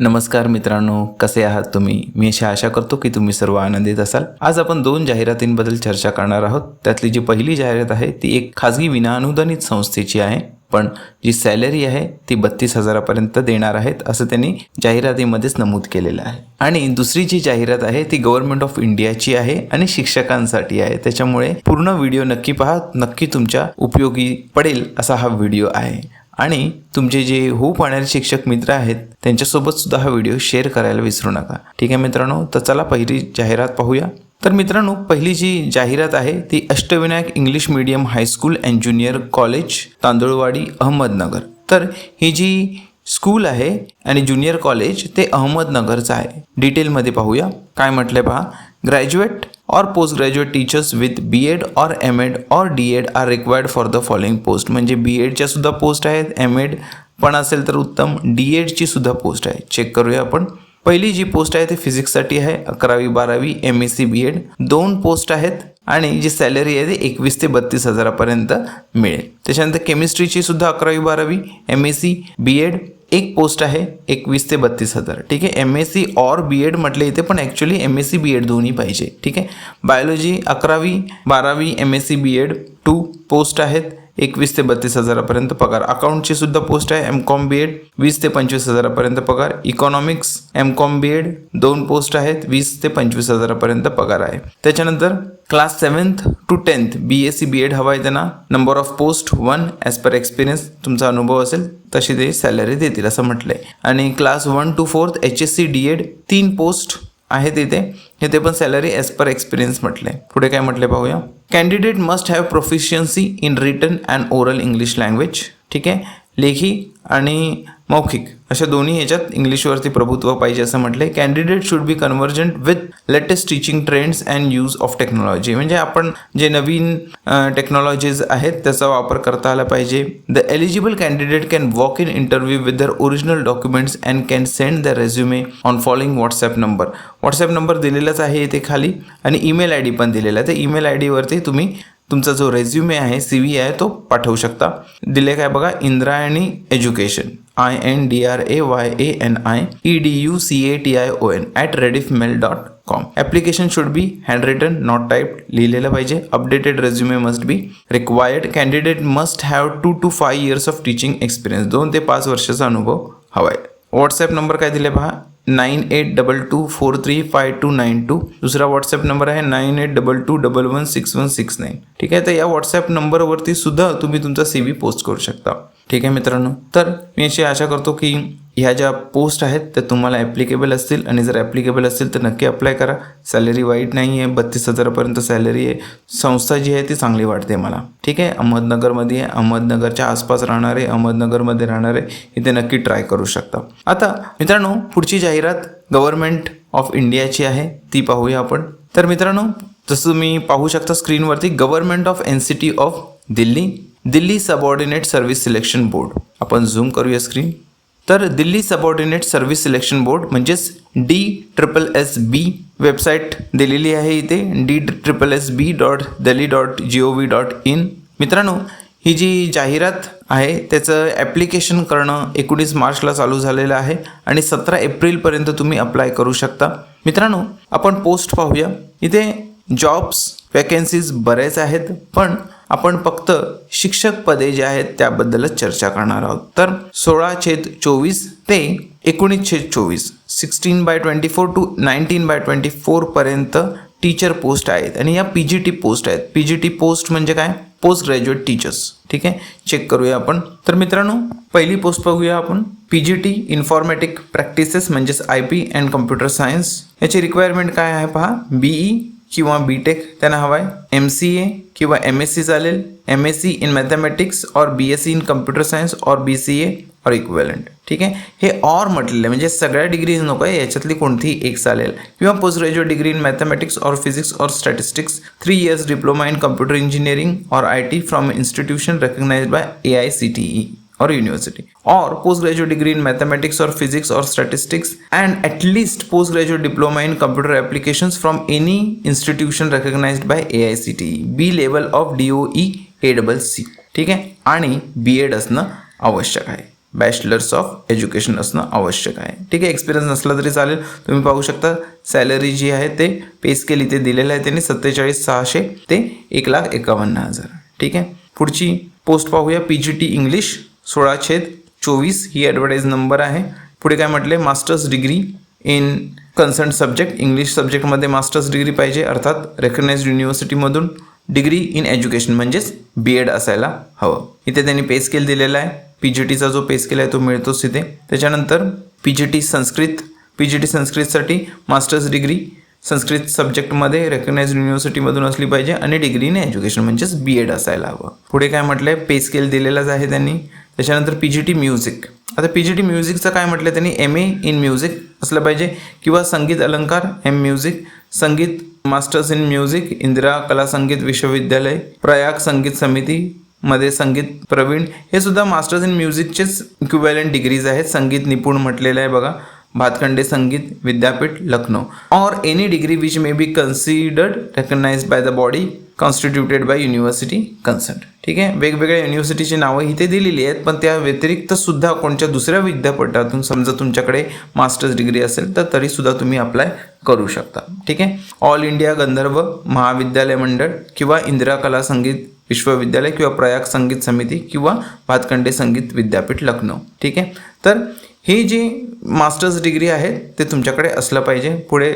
नमस्कार मित्रांनो कसे आहात तुम्ही? मी अशी आशा करतो की तुम्ही सर्व आनंदित असाल. आज आपण दोन जाहिरातींबद्दल चर्चा करणार आहोत. त्यातली जी पहिली जाहिरात आहे ती एक खाजगी विनाअनुदानित संस्थेची आहे पण जी सॅलरी आहे ती बत्तीस हजारापर्यंत देणार आहेत असं त्यांनी जाहिरातीमध्येच नमूद केलेलं आहे. आणि दुसरी जी जाहिरात आहे ती गव्हर्नमेंट ऑफ इंडियाची आहे आणि शिक्षकांसाठी आहे. त्याच्यामुळे पूर्ण व्हिडिओ नक्की पहा. नक्की तुमच्या उपयोगी पडेल असा हा व्हिडिओ आहे. आणि तुमचे जे होऊ पाहणारे शिक्षक मित्र आहेत त्यांच्यासोबत सुद्धा हा व्हिडिओ शेअर करायला विसरू नका. ठीक आहे मित्रांनो? तर चला पहिली जाहिरात पाहूया. तर मित्रांनो पहिली जी जाहिरात आहे ती Ashtavinayak English medium high school and junior college Tandulwadi Ahmednagar. तर ही जी स्कूल आहे आणि ज्युनियर कॉलेज ते अहमदनगरचं आहे. डिटेलमध्ये पाहूया. काय म्हटलंय पहा. ग्रॅज्युएट और post graduate teachers with B Ed और एम एड और D Ed are required for the following post म्हणजे बी एडच्या सुद्धा पोस्ट आहेत एम एड पण असेल तर उत्तम डी एडची सुद्धा पोस्ट आहे. चेक करूया आपण. पहिली जी पोस्ट आहे ती फिजिक्ससाठी आहे अकरावी बारावी M S C B Ed दोन पोस्ट आहेत आणि जी सॅलरी आहे ती एकवीस ते बत्तीस हजारापर्यंत मिळेल. त्याच्यानंतर केमिस्ट्रीची सुद्धा अकरावी बारावी M S C B Ed एक पोस्ट आहे एकवीस ते बत्तीस हजार. ठीक आहे? एम एस सी और बी एड म्हटले इथे पण actually M S C B Ed दोन्ही पाहिजे. ठीक आहे? बायोलॉजी अकरावी बारावी M S C B Ed two post आहेत. एकवीस ते बत्तीस हजारापर्यंत पगार. अकाउंटची सुद्धा पोस्ट आहे एम कॉम बी एड वीस ते पंचवीस हजारापर्यंत पगार. Economics M Com B Ed दोन पोस्ट आहेत वीस ते पंचवीस हजारापर्यंत पगार आहे. त्याच्यानंतर class seventh to tenth B S C B Ed हवा आहे त्यांना. Number of post one as per experience तुमचा अनुभव असेल तशी ते सॅलरी देतील असं म्हटलंय. आणि class one to fourth H S C D Ed तीन पोस्ट आहे तिथे इथे पण सॅलरी ॲज पर एक्सपिरियन्स म्हटले. पुढे काय म्हटले पाहूया? Candidate must have proficiency in written and oral English language ठीक आहे? लेखी आणि मौखिक. अशा दोन्ही याच्यात इंग्लिशवरती प्रभुत्व पाहिजे असं म्हटलंय. Candidate should be convergent with latest teaching trends and use of technology म्हणजे आपण जे नवीन टेक्नॉलॉजीज आहेत त्याचा वापर करता आला पाहिजे. The eligible candidate can walk in interview with their original documents and can send the resume on following WhatsApp number WhatsApp number दिलेलाच आहे इथे खाली. आणि ईमेल आय डी पण दिलेला आहे. तर ईमेल आय डीवरती तुम्ही तुमचा जो रेझ्युमे आहे सी व्ही आहे तो पाठवू शकता. दिले काय बघा, Indrayani education I N D R A Y A N I E D U C A T I O N at Rediff mail dot com application should be hand written not type लिहिलेलं पाहिजे. Updated resume must be required candidate must have two two five years of teaching experience दोन ते पाच वर्षाचा अनुभव हवा आहे. WhatsApp number काय दिले पहा nine eight double two four three five two nine two. दुसरा व्हॉट्सॲप नंबर आहे nine eight double two double one six one six nine. ठीक आहे? तर या व्हॉट्सॲप नंबरवरती सुद्धा तुम्ही तुमचा सी व्ही पोस्ट करू शकता. ठीक आहे मित्रांनो? तर मी अशी आशा करतो की ह्या ज्या पोस्ट आहेत त्या तुम्हाला ॲप्लिकेबल असतील. आणि जर ॲप्लिकेबल असतील तर नक्की अप्लाय करा. सॅलरी वाईट नाही आहे बत्तीस हजारापर्यंत सॅलरी आहे. संस्था जी आहे ती चांगली वाटते मला. ठीक आहे? अहमदनगरमध्ये आहे अहमदनगरच्या आसपास राहणारे अहमदनगरमध्ये राहणारे इथे नक्की ट्राय करू शकता. आता मित्रांनो पुढची जाहिरात गव्हर्नमेंट ऑफ इंडियाची आहे. ती पाहूया आपण. तर मित्रांनो जसं तुम्ही पाहू शकता स्क्रीनवरती government of N C T of Delhi Delhi subordinate service selection board आपण झूम करूया स्क्रीन तर Delhi subordinate service selection board म्हणजेच D triple S B website दिलेली आहे इथे. D triple S B dot Delhi dot G O V dot in मित्रांनो ही जी जाहिरात आहे त्याचं ॲप्लिकेशन करणं एकोणीस मार्चला चालू झालेलं आहे आणि सतरा एप्रिलपर्यंत तुम्ही अप्लाय करू शकता. मित्रांनो आपण पोस्ट पाहूया. इथे जॉब्स वॅकन्सीज बरेच आहेत पण आपण फक्त शिक्षक पदे जे आहेत त्याबद्दलच चर्चा करणार आहोत. तर सोळा छेद चोवीस ते एकोणीस छेद चोवीस sixteen by twenty four to nineteen by twenty फोरपर्यंत teacher post आहेत. आणि या पी जी टी पोस्ट आहेत. पी जी टी पोस्ट म्हणजे काय? पोस्ट ग्रॅज्युएट टीचर्स ठीक आहे? चेक करूया आपण. तर मित्रांनो पहिली पोस्ट बघूया आपण. P G T informatic practices म्हणजेच I P and computer science याची रिक्वायरमेंट काय आहे पहा? बीई किंवा बी टेक हवा आहे एम सी ए किंवा एम एस सी चालेल M S C in mathematics और B S C in computer science और बी सी ए और इक्वेलंट ठीक आहे हे ऑर म्हटलेलं आहे म्हणजे सगळ्या डिग्रीज नको आहे याच्यातली कोणतीही एक चालेल. किंवा post graduate degree in mathematics or physics or statistics three years diploma in computer engineering or I T from institution recognise by A I C T E or university or postgraduate degree in mathematics or physics or statistics and at least postgraduate diploma in computer applications from any institution recognized by AICTE B level of DOE ACC ठीक आहे आणि B Ed असणं आवश्यक आहे bachelors of education असणं आवश्यक आहे ठीक आहे एक्सपिरियन्स नसला तरी चालेल तुम्ही पाहू शकता सॅलरी जी आहे ते पे स्केल इथे दिलेलं आहे त्यांनी सत्तेचाळीस सहाशे ते एक लाख एकावन्न हजार ठीक आहे पुढची पोस्ट पाहूया पी जी टी इंग्लिश सोळा छेद चोवीस ही ॲडव्हर्टाईज नंबर आहे. पुढे काय म्हटले masters degree in concern subject English सब्जेक्टमध्ये मास्टर्स डिग्री पाहिजे अर्थात रेकग्नाइज्ड युनिव्हर्सिटीमधून डिग्री इन एज्युकेशन म्हणजेच बी एड असायला हवं. इथे त्यांनी पे स्केल दिलेला आहे. पी जी टीचा जो पे स्केल आहे तो मिळतोच तिथे त्याच्यानंतर P G T Sanskrit P G T संस्कृतसाठी masters degree Sanskrit सब्जेक्टमध्ये रेकग्नाइज युनिव्हर्सिटीमधून असली पाहिजे आणि डिग्री इन एज्युकेशन म्हणजेच बी एड असायला हवं. पुढे काय म्हटलं आहे पे स्केल दिलेलाच आहे त्यांनी. त्याच्यानंतर पी जी टी म्युझिक आता पी जी टी म्युझिकचं काय म्हटलं त्यांनी? एम ए इन म्युझिक असलं पाहिजे. किंवा Sangeet Alankar M music Sangeet masters in music Indira Kala Sangeet Vishwavidyalaya Prayag संगीत समिती मध्ये संगीत प्रवीण. हे सुद्धा मास्टर्स इन म्युझिकचेच इक्विव्हॅलंट डिग्रीज आहेत. संगीत निपुण म्हटलेलं आहे बघा. Bhatkhande Sangeet Vidyapeeth Lucknow. Or any degree which may be considered recognise by the body constituted by university concerned ठीक आहे? वेगवेगळ्या युनिव्हर्सिटीची नावं इथे दिलेली आहेत पण त्या व्यतिरिक्त सुद्धा कोणत्या दुसऱ्या विद्यापीठातून समजा तुमच्याकडे मास्टर्स डिग्री असेल तर तरीसुद्धा तुम्ही अप्लाय करू शकता. ठीक आहे? ऑल इंडिया गंधर्व महाविद्यालय मंडळ किंवा इंदिरा कला संगीत विश्वविद्यालय किंवा प्रयाग संगीत समिती किंवा भातखंडे संगीत विद्यापीठ लखनौ. ठीक आहे? तर ही जी मास्टर्स डिग्री आहे ते तुमच्याकडे असलं पाहिजे. पुढे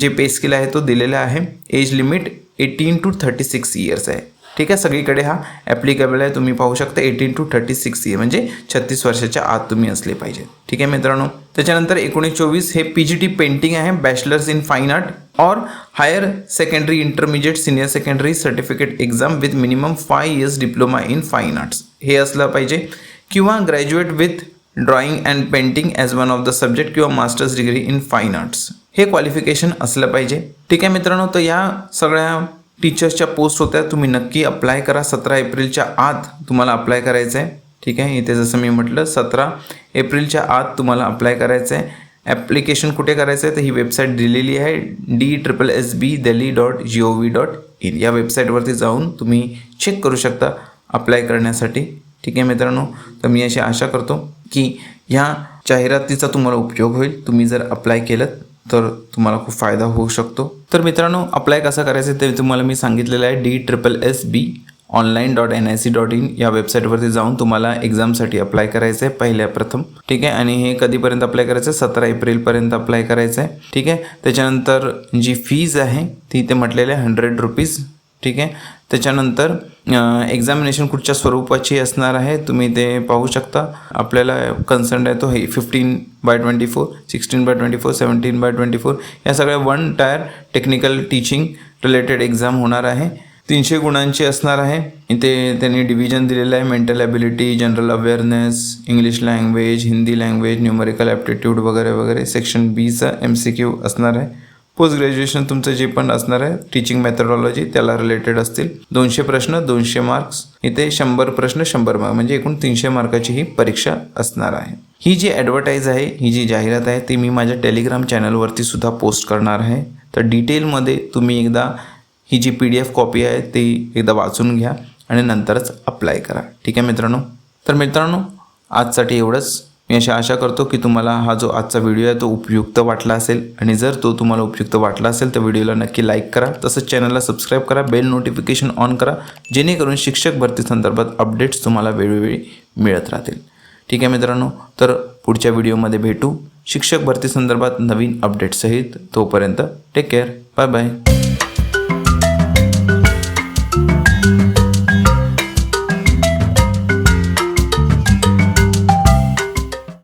जे पे स्किल आहे तो दिलेला आहे. Age limit eighteen to thirty six years आहे. ठीक आहे? सगळीकडे हा ॲप्लिकेबल आहे. तुम्ही पाहू शकता eighteen to thirty six year म्हणजे छत्तीस वर्षाच्या आत तुम्ही असले पाहिजे. ठीक आहे मित्रांनो? त्याच्यानंतर एकोणीस चोवीस हे पी जी टी पेंटिंग आहे. Bachelors in fine art or higher secondary intermediate senior secondary certificate exam with minimum five years diploma in fine arts हे असलं पाहिजे. किंवा graduate with drawing and painting as one of the subject किंवा masters degree in fine arts हे qualification असलं पाहिजे. ठीक आहे मित्रांनो तर या सगळ्या टीचर्सच्या पोस्ट होत्या. तुम्ही नक्की अप्लाय करा. सतरा एप्रिलच्या आत तुम्हाला अप्लाय करायचं आहे. ठीक आहे? इथे जसं मी म्हटलं सतरा एप्रिलच्या आत तुम्हाला अप्लाय करायचं आहे. ॲप्लिकेशन कुठे करायचं आहे? तर ही वेबसाईट दिलेली आहे. D triple S B Delhi dot G O V dot in या वेबसाईटवरती जाऊन तुम्ही चेक करू शकता अप्लाय करण्यासाठी. ठीक आहे मित्रांनो? तर मी अशी आशा करतो. की ह्या जाहिरातीचा तुम्हाला उपयोग होईल. तुम्ही जर अप्लाय केलं तर तुम्हाला खूप फायदा होऊ शकतो. तर मित्रांनो अप्लाय कसं करायचं ते तुम्हाला मी सांगितलेलं आहे. D triple S B online dot N I C dot in या वेबसाईटवरती जाऊन तुम्हाला एक्झामसाठी अप्लाय करायचं आहे पहिल्या प्रथम. ठीक आहे? आणि हे कधीपर्यंत अप्लाय करायचं आहे सतरा एप्रिलपर्यंत अप्लाय करायचं आहे ठीक आहे? त्याच्यानंतर जी फीज आहे ती इथे म्हटलेली आहे हंड्रेड रुपीज ठीक आहे? त्याच्यानंतर एक्झामिनेशन कुठच्या स्वरूपाची असणार आहे तुम्ही ते पाहू शकता. आपल्याला कन्सर्न आहे तो हे fifteen by twenty four sixteen by twenty four seventeen by twenty four या सगळ्या one tier technical teaching related exam होणार आहे. तीनशे गुणांची असणार आहे. इथे त्यांनी डिव्हिजन दिलेलं आहे mental ability general awareness English language Hindi language numerical aptitude वगैरे वगैरे. सेक्शन बीचा एम सी क्यू असणार आहे. पोस्ट ग्रॅज्युएशन तुमचं जे पण असणार आहे टीचिंग मेथडॉलॉजी त्याला रिलेटेड असतील. दोनशे प्रश्न दोनशे मार्क्स इथे शंभर प्रश्न शंभर मार्क म्हणजे एकूण तीनशे मार्काची ही परीक्षा असणार आहे. ही जी ॲडव्हर्टाईज आहे ही जी जाहिरात आहे ती मी माझ्या टेलिग्राम चॅनलवरती सुद्धा पोस्ट करणार आहे. तर डिटेलमध्ये तुम्ही एकदा ही जी पी डी एफ कॉपी आहे ती एकदा वाचून घ्या आणि नंतरच अप्लाय करा. ठीक आहे मित्रांनो? तर मित्रांनो आजसाठी एवढंच. मी अशी आशा करतो की तुम्हाला हा जो आजचा व्हिडिओ आहे तो उपयुक्त वाटला असेल. आणि जर तो तुम्हाला उपयुक्त वाटला असेल तर व्हिडिओला नक्की लाईक करा. तसंच चॅनलला सबस्क्राईब करा. बेल नोटिफिकेशन ऑन करा. जेणेकरून शिक्षक भरती संदर्भात अपडेट्स तुम्हाला वेळोवेळी मिळत राहतील. ठीक आहे मित्रांनो तर पुढच्या व्हिडिओमध्ये भेटू. शिक्षक भरती संदर्भात नवीन अपडेट्ससहित तोपर्यंत टेक केअर बाय बाय